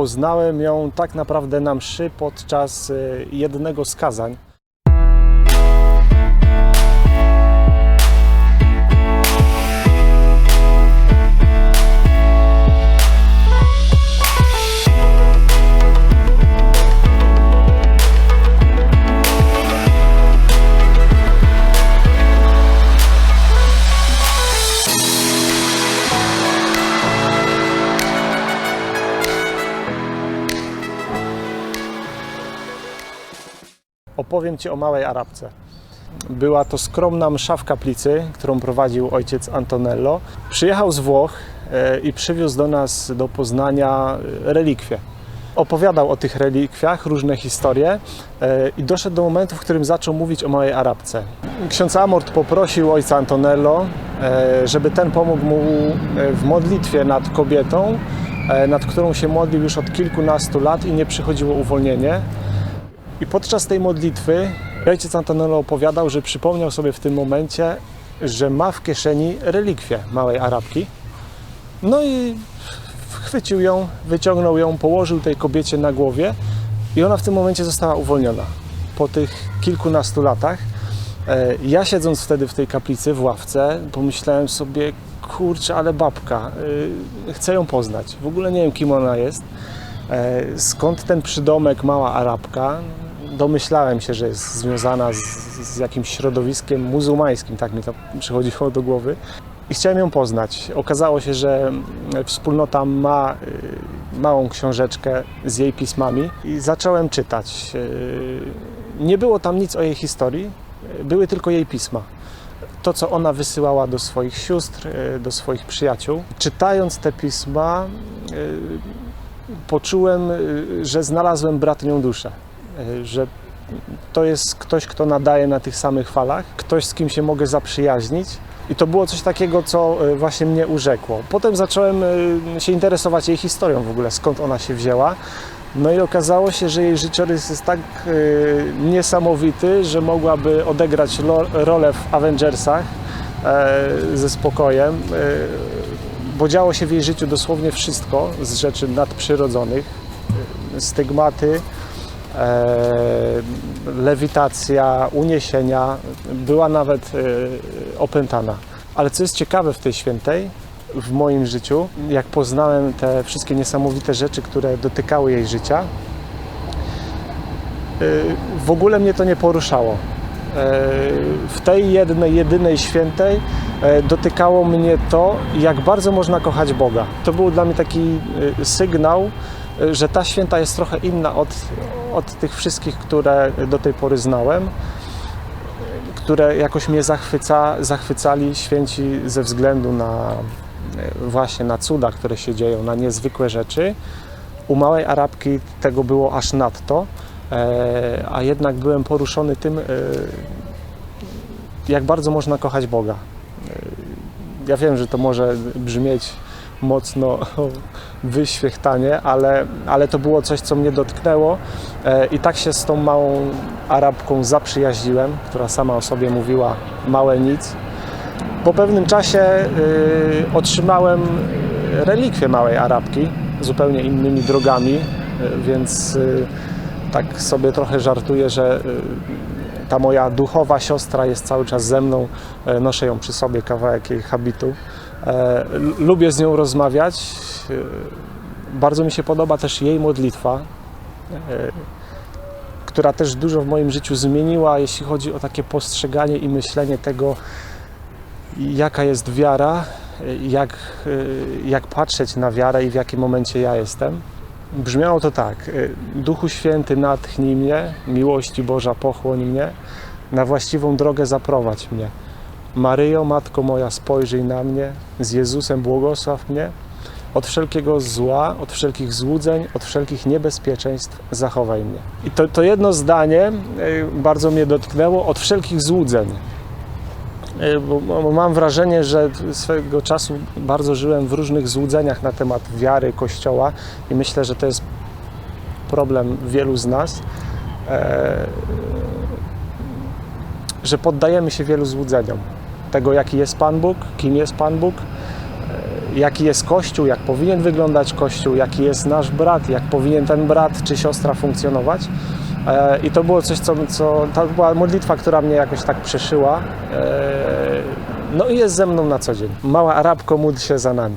Poznałem ją tak naprawdę na mszy podczas y, jednego z kazań. Opowiem Ci o małej Arabce. Była to skromna msza w kaplicy, którą prowadził ojciec Antonello. Przyjechał z Włoch e, i przywiózł do nas do Poznania e, relikwie. Opowiadał o tych relikwiach różne historie e, i doszedł do momentu, w którym zaczął mówić o małej Arabce. Ksiądz Amort poprosił ojca Antonello, żeby ten pomógł mu w modlitwie nad kobietą, nad którą się modlił już od kilkunastu lat i nie przychodziło uwolnienie. I podczas tej modlitwy ojciec Antonello opowiadał, że przypomniał sobie w tym momencie, że ma w kieszeni relikwię małej Arabki. No i chwycił ją, wyciągnął ją, położył tej kobiecie na głowie i ona w tym momencie została uwolniona. Po tych kilkunastu latach. E, Ja siedząc wtedy w tej kaplicy, w ławce, pomyślałem sobie, kurczę, ale babka, y, chcę ją poznać. W ogóle nie wiem, kim ona jest. E, Skąd ten przydomek Mała Arabka? Domyślałem się, że jest związana z, z jakimś środowiskiem muzułmańskim, tak mi to przychodziło do głowy. I chciałem ją poznać. Okazało się, że mm, wspólnota ma y, małą książeczkę z jej pismami i zacząłem czytać. Y, Nie było tam nic o jej historii, y, były tylko jej pisma to, co ona wysyłała do swoich sióstr, do swoich przyjaciół. Czytając te pisma, poczułem, że znalazłem bratnią duszę, że to jest ktoś, kto nadaje na tych samych falach, ktoś, z kim się mogę zaprzyjaźnić. I to było coś takiego, co y, właśnie mnie urzekło. Potem zacząłem y, się interesować jej historią w ogóle, skąd ona się wzięła. No i okazało się, że jej życiorys jest tak niesamowity, że mogłaby odegrać rolę w Avengersach e, ze spokojem, bo działo się w jej życiu dosłownie wszystko z rzeczy nadprzyrodzonych. Stygmaty, e, lewitacja, uniesienia, była nawet e, opętana. Ale co jest ciekawe w tej świętej, w moim życiu, jak poznałem te wszystkie niesamowite rzeczy, które dotykały jej życia, y, w ogóle mnie to nie poruszało. E, W tej jednej, jedynej świętej e, dotykało mnie to, jak bardzo można kochać Boga. To był dla mnie taki sygnał, że ta święta jest trochę inna od, od tych wszystkich, które do tej pory znałem, które jakoś mnie zachwyca, zachwycali święci ze względu na właśnie na cuda, które się dzieją, na niezwykłe rzeczy. U małej Arabki tego było aż nadto, e, a jednak byłem poruszony tym, e, jak bardzo można kochać Boga. E, Ja wiem, że to może brzmieć mocno wyświechtanie, ale, ale to było coś, co mnie dotknęło e, i tak się z tą małą Arabką zaprzyjaźniłem, która sama o sobie mówiła małe nic. Po pewnym czasie y, otrzymałem relikwie małej Arabki zupełnie innymi drogami, y, więc tak sobie trochę żartuję, że ta moja duchowa siostra jest cały czas ze mną, e, noszę ją przy sobie, kawałek jej habitu. E, Lubię z nią rozmawiać. y, Bardzo mi się podoba też jej modlitwa, e, która też dużo w moim życiu zmieniła, jeśli chodzi o takie postrzeganie i myślenie tego, jaka jest wiara, jak, jak patrzeć na wiarę i w jakim momencie ja jestem. Brzmiało to tak: Duchu Święty, natchnij mnie, miłości Boża, pochłoń mnie, na właściwą drogę zaprowadź mnie. Maryjo, Matko moja, spojrzyj na mnie, z Jezusem błogosław mnie, od wszelkiego zła, od wszelkich złudzeń, od wszelkich niebezpieczeństw zachowaj mnie. I to, to jedno zdanie y, bardzo mnie dotknęło, od wszelkich złudzeń. Bo, bo mam wrażenie, że swego czasu bardzo żyłem w różnych złudzeniach na temat wiary Kościoła i myślę, że to jest problem wielu z nas, e, że poddajemy się wielu złudzeniom tego, jaki jest Pan Bóg, kim jest Pan Bóg, e, jaki jest Kościół, jak powinien wyglądać Kościół, jaki jest nasz brat, jak powinien ten brat czy siostra funkcjonować. E, I to było coś, co, co to była modlitwa, która mnie jakoś tak przeszyła. E, No i jest ze mną na co dzień. Mała Arabko, módl się za nami.